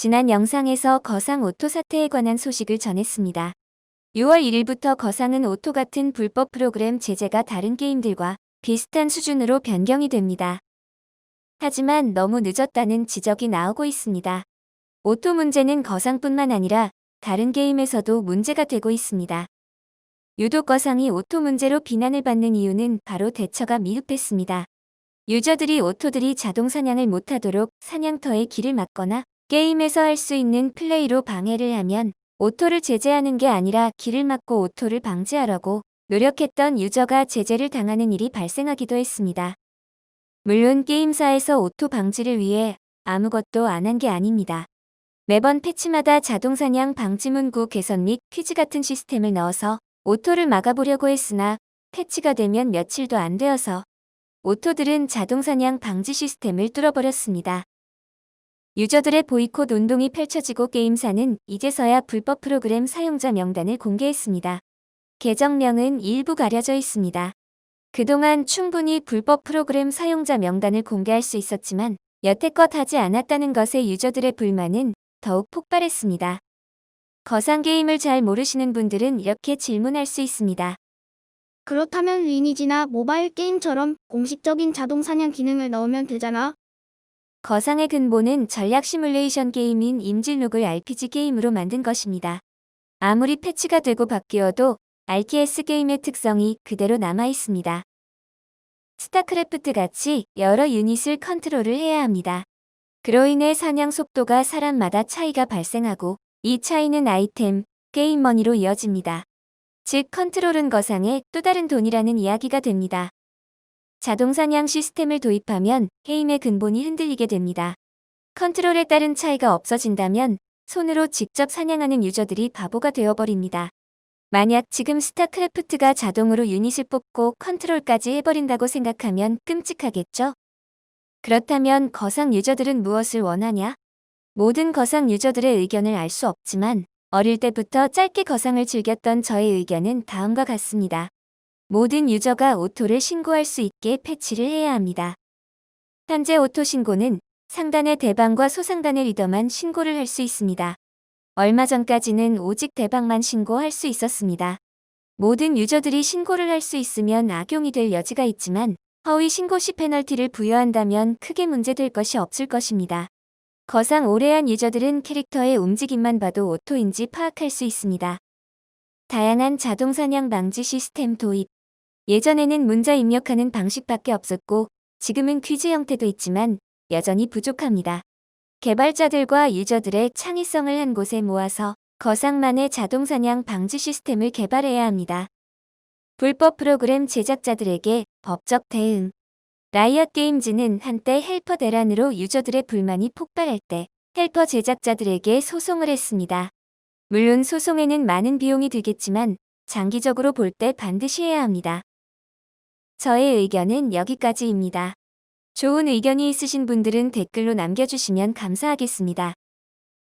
지난 영상에서 거상 오토 사태에 관한 소식을 전했습니다. 6월 1일부터 거상은 오토 같은 불법 프로그램 제재가 다른 게임들과 비슷한 수준으로 변경이 됩니다. 하지만 너무 늦었다는 지적이 나오고 있습니다. 오토 문제는 거상뿐만 아니라 다른 게임에서도 문제가 되고 있습니다. 유독 거상이 오토 문제로 비난을 받는 이유는 바로 대처가 미흡했습니다. 유저들이 오토들이 자동 사냥을 못하도록 사냥터에 길을 막거나 게임에서 할 수 있는 플레이로 방해를 하면 오토를 제재하는 게 아니라 길을 막고 오토를 방지하려고 노력했던 유저가 제재를 당하는 일이 발생하기도 했습니다. 물론 게임사에서 오토 방지를 위해 아무것도 안 한 게 아닙니다. 매번 패치마다 자동사냥 방지 문구 개선 및 퀴즈 같은 시스템을 넣어서 오토를 막아보려고 했으나 패치가 되면 며칠도 안 되어서 오토들은 자동사냥 방지 시스템을 뚫어버렸습니다. 유저들의 보이콧 운동이 펼쳐지고 게임사는 이제서야 불법 프로그램 사용자 명단을 공개했습니다. 계정명은 일부 가려져 있습니다. 그동안 충분히 불법 프로그램 사용자 명단을 공개할 수 있었지만 여태껏 하지 않았다는 것에 유저들의 불만은 더욱 폭발했습니다. 거상 게임을 잘 모르시는 분들은 이렇게 질문할 수 있습니다. 그렇다면 리니지나 모바일 게임처럼 공식적인 자동 사냥 기능을 넣으면 되잖아. 거상의 근본은 전략 시뮬레이션 게임인 임진룩을 RPG 게임으로 만든 것입니다. 아무리 패치가 되고 바뀌어도 RTS 게임의 특성이 그대로 남아 있습니다. 스타크래프트 같이 여러 유닛을 컨트롤을 해야 합니다. 그로 인해 사냥 속도가 사람마다 차이가 발생하고 이 차이는 아이템, 게임 머니로 이어집니다. 즉 컨트롤은 거상의 또 다른 돈이라는 이야기가 됩니다. 자동 사냥 시스템을 도입하면 게임의 근본이 흔들리게 됩니다. 컨트롤에 따른 차이가 없어진다면 손으로 직접 사냥하는 유저들이 바보가 되어버립니다. 만약 지금 스타크래프트가 자동으로 유닛을 뽑고 컨트롤까지 해버린다고 생각하면 끔찍하겠죠? 그렇다면 거상 유저들은 무엇을 원하냐? 모든 거상 유저들의 의견을 알 수 없지만 어릴 때부터 짧게 거상을 즐겼던 저의 의견은 다음과 같습니다. 모든 유저가 오토를 신고할 수 있게 패치를 해야 합니다. 현재 오토 신고는 상단의 대방과 소상단의 리더만 신고를 할 수 있습니다. 얼마 전까지는 오직 대방만 신고할 수 있었습니다. 모든 유저들이 신고를 할 수 있으면 악용이 될 여지가 있지만 허위 신고 시 페널티를 부여한다면 크게 문제될 것이 없을 것입니다. 거상 오래한 유저들은 캐릭터의 움직임만 봐도 오토인지 파악할 수 있습니다. 다양한 자동 사냥 방지 시스템 도입. 예전에는 문자 입력하는 방식밖에 없었고 지금은 퀴즈 형태도 있지만 여전히 부족합니다. 개발자들과 유저들의 창의성을 한 곳에 모아서 거상만의 자동 사냥 방지 시스템을 개발해야 합니다. 불법 프로그램 제작자들에게 법적 대응. 라이엇 게임즈는 한때 헬퍼 대란으로 유저들의 불만이 폭발할 때 헬퍼 제작자들에게 소송을 했습니다. 물론 소송에는 많은 비용이 들겠지만 장기적으로 볼 때 반드시 해야 합니다. 저의 의견은 여기까지입니다. 좋은 의견이 있으신 분들은 댓글로 남겨주시면 감사하겠습니다.